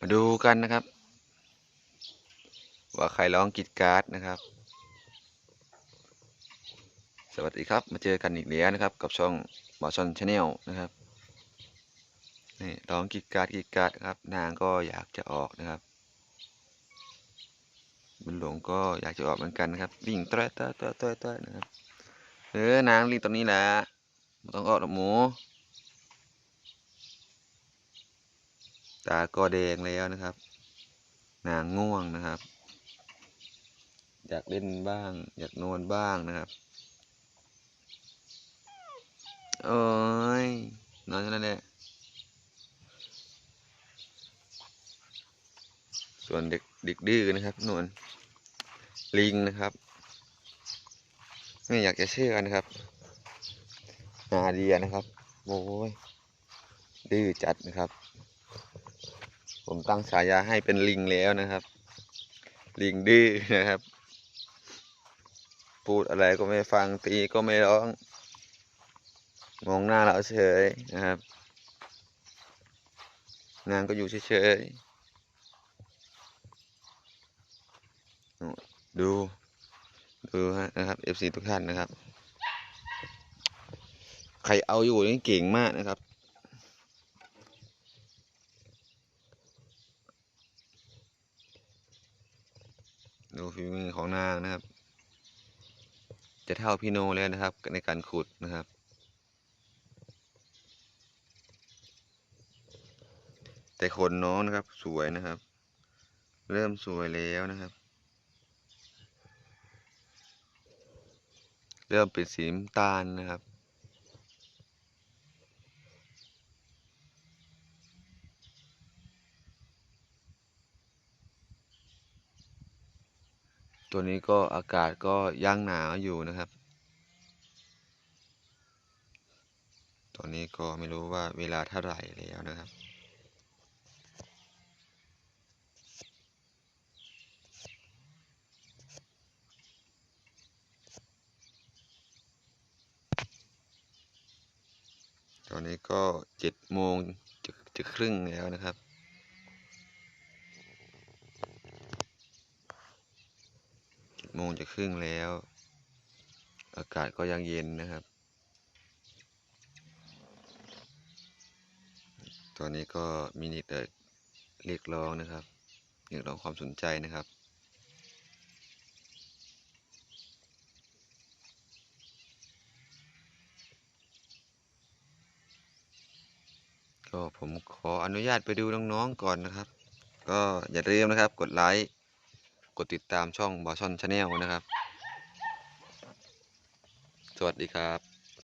มาดูกันนะครับ ว่าใครร้องกรีดการ์ดนะครับ สวัสดีครับ มาเจอกันอีกแล้วนะครับ กับช่องบอชอนชาแนลนะครับนี่ร้องกรีดการ์ดกรีดการ์ดครับ นางก็อยากจะออกนะครับบุญหลวงก็อยากจะออกเหมือนกันนะครับวิ่งต้อยต้อยต้อยต้อยต้ยนะครับเออนางลิงตรงนี้แหละม่ต้องออกหรอกหมู ตาก็แดงแล้วนะครับนางง่วงนะครับ อยากเล่นบ้าง อยากนอนบ้างนะครับโอ้ยนอนเท่านั้นแหละส่วนเด็กเด็กดื้อนะครับนวลลิงนะครับ ไม่อยากจะเชื่อนะครับ นาเดียนะครับโอ้ยดื้อจัดนะครับ ผมตั้งฉายาให้เป็นลิงแล้วนะครับ ลิงดื้อนะครับ พูดอะไรก็ไม่ฟังตีก็ไม่ร้อง มองหน้าเราเฉยนะครับ นางก็อยู่เฉยๆดูดูฮะนะครับ FC ทุกท่านนะครับ ใครเอาอยู่นี่เก่งมากนะครับ ดูฝีมือของนางนะครับ จะเท่าพี่โนแล้วนะครับในการขุดนะครับ แต่ขนน้องนะครับสวยนะครับ เริ่มสวยแล้วนะครับ เริ่มเป็นสีน้ำตาลนะครับ ตัวนี้ก็อากาศก็ย่างหนาวอยู่นะครับตอนนี้ก็ไม่รู้ว่าเวลาเท่าไหร่แล้วนะครับตอนนี้ก็เจ็ดโมงจะจะครึ่งแล้วนะครับ เจ็ด โมงจะครึ่งแล้ว อากาศก็ยังเย็นนะครับ ตอนนี้ก็มีนิดเอ่อเรียกร้องนะครับเรียกร้องความสนใจนะครับก็ผมขออนุญาตไปดูน้องๆก่อนนะครับ ก็อย่าลืมนะครับ กดไลค์ กดติดตามช่องบอชอนชาแนลนะครับ สวัสดีครับ